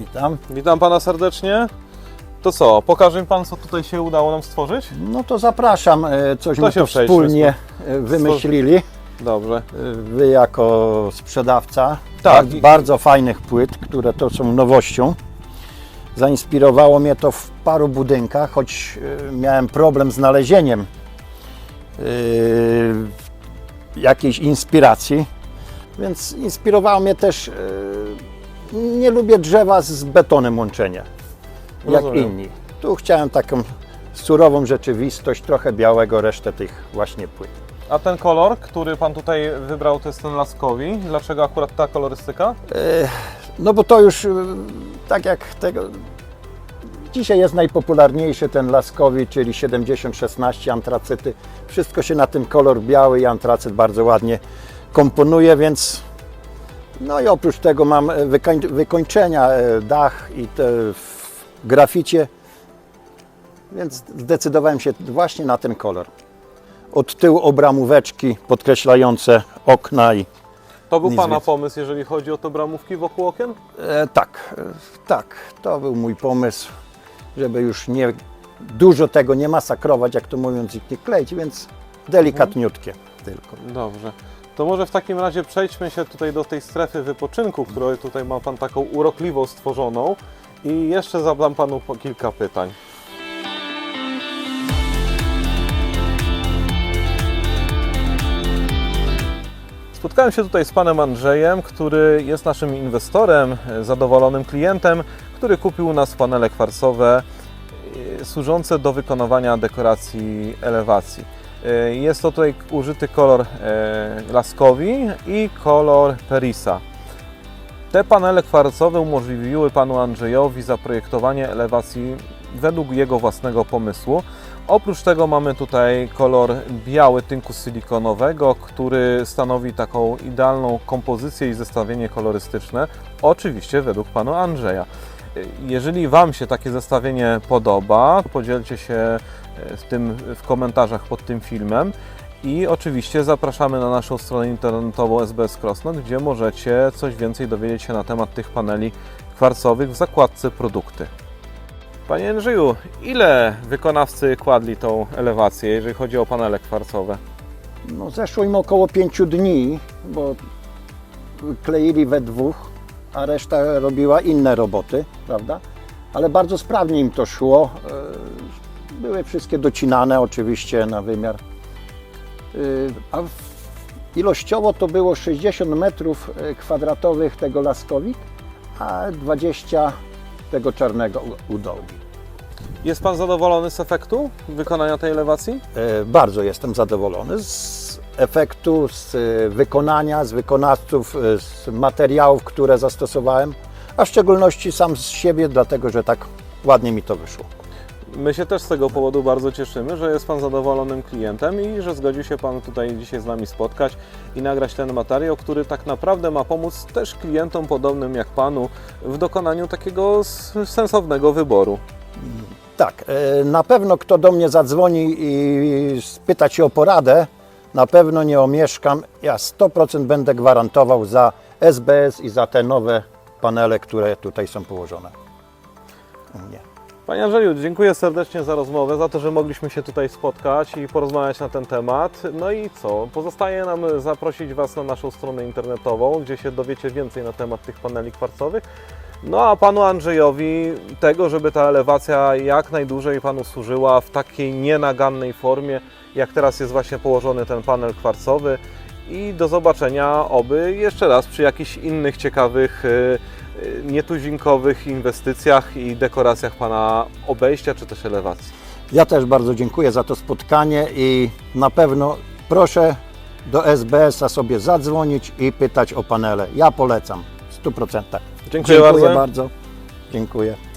Witam. Witam Pana serdecznie. To co, pokaże mi Pan, co tutaj się udało nam stworzyć? No to zapraszam, e, coś To my przejdźmy, wspólnie e, wymyślili. Dobrze. E, Wy jako sprzedawca Tak. Bar- bardzo fajnych płyt, które to są nowością. Zainspirowało mnie to w paru budynkach, choć miałem problem z znalezieniem jakiejś inspiracji. Więc inspirowało mnie też. Nie lubię drzewa z betonem łączenia, jak Rozumiem. inni. Tu chciałem taką surową rzeczywistość, trochę białego, resztę tych właśnie płyt. A ten kolor, który Pan tutaj wybrał, to jest ten laskowi. Dlaczego akurat ta kolorystyka? No bo to już y, tak jak tego. Dzisiaj jest najpopularniejszy ten laskowi, czyli 70-16 antracyty. Wszystko się na ten kolor biały i antracyt bardzo ładnie komponuje, więc no i oprócz tego mam e, wykoń, wykończenia, e, dach i te w graficie, więc zdecydowałem się właśnie na ten kolor. Od tyłu obramóweczki podkreślające okna i To był Nic Pana więcej. pomysł, jeżeli chodzi o te bramówki wokół okien? E, tak, e, tak, to był mój pomysł, żeby już nie dużo tego nie masakrować, jak to mówiąc, i nie kleić, więc delikatniutkie tylko. Dobrze. To może w takim razie przejdźmy się tutaj do tej strefy wypoczynku, którą tutaj ma Pan taką urokliwą stworzoną. I jeszcze zadam Panu kilka pytań. Spotkałem się tutaj z panem Andrzejem, który jest naszym inwestorem, e, zadowolonym klientem, który kupił u nas panele kwarcowe e, służące do wykonywania dekoracji elewacji. E, Jest to tutaj użyty kolor e, laskowi i kolor perisa. Te panele kwarcowe umożliwiły panu Andrzejowi zaprojektowanie elewacji według jego własnego pomysłu. Oprócz tego mamy tutaj kolor biały tynku silikonowego, który stanowi taką idealną kompozycję i zestawienie kolorystyczne, oczywiście według pana Andrzeja. Jeżeli Wam się takie zestawienie podoba, podzielcie się e, w tym w komentarzach pod tym filmem. I oczywiście zapraszamy na naszą stronę internetową SBS Crossnote, gdzie możecie coś więcej dowiedzieć się na temat tych paneli kwarcowych w zakładce produkty. Panie Andrzeju, ile wykonawcy kładli tą elewację, jeżeli chodzi o panele kwarcowe? No, zeszło im około pięciu dni, bo kleili we dwóch, a reszta robiła inne roboty, prawda? Ale bardzo sprawnie im to szło. E, Były wszystkie docinane oczywiście na wymiar. E, A ilościowo to było 60 metrów e, kwadratowych tego laskowik, a 20 tego czarnego u- u dołgi. Jest Pan zadowolony z efektu wykonania tej elewacji? Bardzo jestem zadowolony z efektu, z e, wykonania, z wykonawców, e, z materiałów, które zastosowałem, a w szczególności sam z siebie, dlatego że tak ładnie mi to wyszło. My się też z tego powodu bardzo cieszymy, że jest Pan zadowolonym klientem i że zgodził się Pan tutaj dzisiaj z nami spotkać i nagrać ten materiał, który tak naprawdę ma pomóc też klientom podobnym jak Panu w dokonaniu takiego sensownego wyboru. Tak, e, na pewno kto do mnie zadzwoni i spyta się o poradę, na pewno nie omieszkam. Ja 100% będę gwarantował za SBS i za te nowe panele, które tutaj są położone u mnie. Panie Andrzeju, dziękuję serdecznie za rozmowę, za to, że mogliśmy się tutaj spotkać i porozmawiać na ten temat. No i co? Pozostaje nam zaprosić Was na naszą stronę internetową, gdzie się dowiecie więcej na temat tych paneli kwarcowych. No a Panu Andrzejowi tego, żeby ta elewacja jak najdłużej Panu służyła w takiej nienagannej formie, jak teraz jest właśnie położony ten panel kwarcowy. I do zobaczenia oby jeszcze raz przy jakichś innych ciekawych, y, y, nietuzinkowych inwestycjach i dekoracjach Pana obejścia czy też elewacji. Ja też bardzo dziękuję za to spotkanie i na pewno proszę do SBS-a sobie zadzwonić i pytać o panele. Ja polecam w 100%. Dziękuję bardzo. bardzo. Dziękuję.